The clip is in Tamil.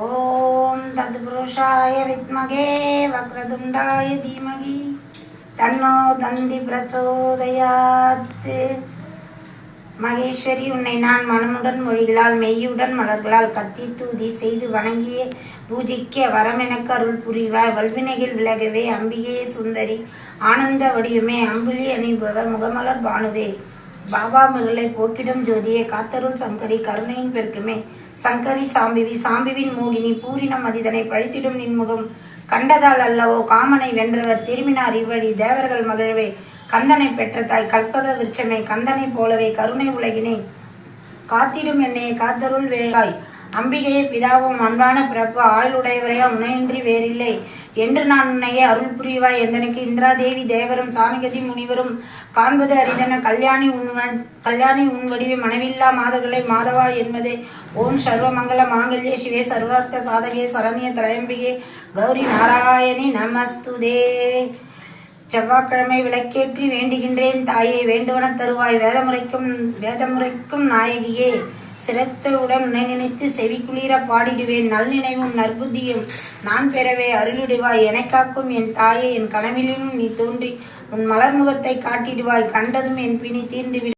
ஓம் தத்புருஷாய வித்மகே வக்ரதுண்டாய தீமகி தன்னோ தந்தி பிரச்சோதயாத் மகேஸ்வரி உன்னை நான் மனமுடன் மொழிகளால் மெய்யுடன் மலர்களால் கத்தி தூதி செய்து வணங்கிய பூஜிக்க வரமெனக்கு அருள் புரிவாய். வல்வினைகள் விலகவே அம்பிகே சுந்தரி ஆனந்த வடிவமே அம்புலி அணிபவ முகமலர் பானுவே. பாபா மகளை போக்கிடும் ஜோதியே காத்தருள் சங்கரி கருணையின் பெருக்குமே. சங்கரி சாம்பிவி சாம்பிவின் மூலினி பூரினம் மதிதனை பழித்திடும் நின்முகம். கண்டதால் அல்லவோ காமனை வென்றவர் திரும்பினார் இவ்வழி தேவர்கள் மகிழவே. கந்தனை பெற்ற தாய் கற்பக விருட்சமே கந்தனை போலவே கருணை உலகினை காத்திடும் என்னையே காத்தருள் வேளாய். அம்பிகையே பிதாவும் அன்பான பிறப்பு ஆயுளுடையவரையா உணையின்றி வேறில்லை. என்று நான் உன்னையே அருள் புரிவாய். எந்தனுக்கு இந்திராதேவி தேவரும் சாமிகதி முனிவரும் காண்பது அரிதன கல்யாணி உன் கல்யாணி உன் வடிவை மனைவில்லா மாதகளை மாதவா என்பதே ஓம் சர்வமங்கல மாங்கல்ய சிவே சர்வார்த்த சாதகே சரணிய திரையம்பிகே. கௌரி நாராயணி நமஸ்துதே. செவ்வாய்க்கிழமை விளக்கேற்றி வேண்டுகின்றேன் தாயை. வேண்டுவன தருவாய். வேதமுறைக்கும் வேதமுறைக்கும் நாயகியே. சிரத்தவுடன் உன்னை நினைத்து செவி குளிர பாடிடுவேன். நல்நினைவும் நற்புத்தியும் நான் பெறவே அருளிடுவாய். எனக்காக்கும் என் தாயை என் கனவிலும் நீ தோன்றி உன் மலர்முகத்தை காட்டிடுவாய். கண்டதும் என் பிணி தீர்ந்து